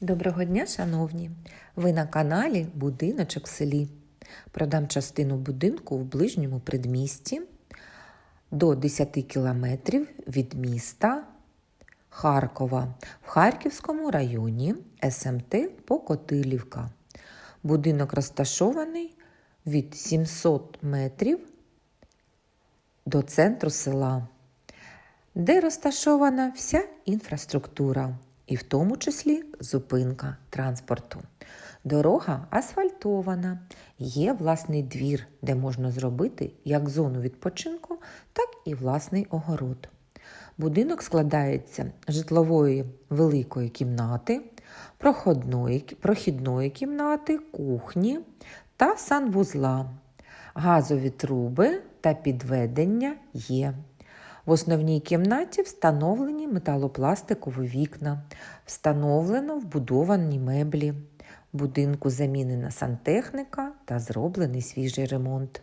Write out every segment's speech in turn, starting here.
Доброго дня, шановні! Ви на каналі Будиночок в селі. Продам частину будинку в ближньому предмісті до 10 кілометрів від міста Харкова в Харківському районі СМТ Покотилівка. Будинок розташований від 700 метрів до центру села де розташована вся інфраструктура, і в тому числі зупинка транспорту. Дорога асфальтована, є власний двір, де можна зробити як зону відпочинку, так і власний огород. Будинок складається з житлової великої кімнати, проходної, прохідної кімнати, кухні та санвузла. Газові труби та підведення є. В основній кімнаті встановлені металопластикові вікна, встановлено вбудовані меблі. Будинку замінена сантехніка та зроблений свіжий ремонт.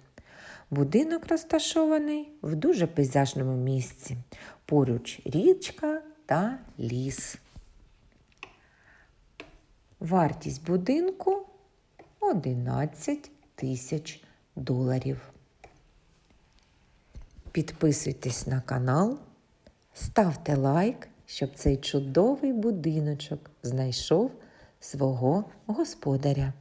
Будинок розташований в дуже пейзажному місці. Поруч річка та ліс. Вартість будинку 11 тисяч доларів. Підписуйтесь на канал, ставте лайк, щоб цей чудовий будиночок знайшов свого господаря.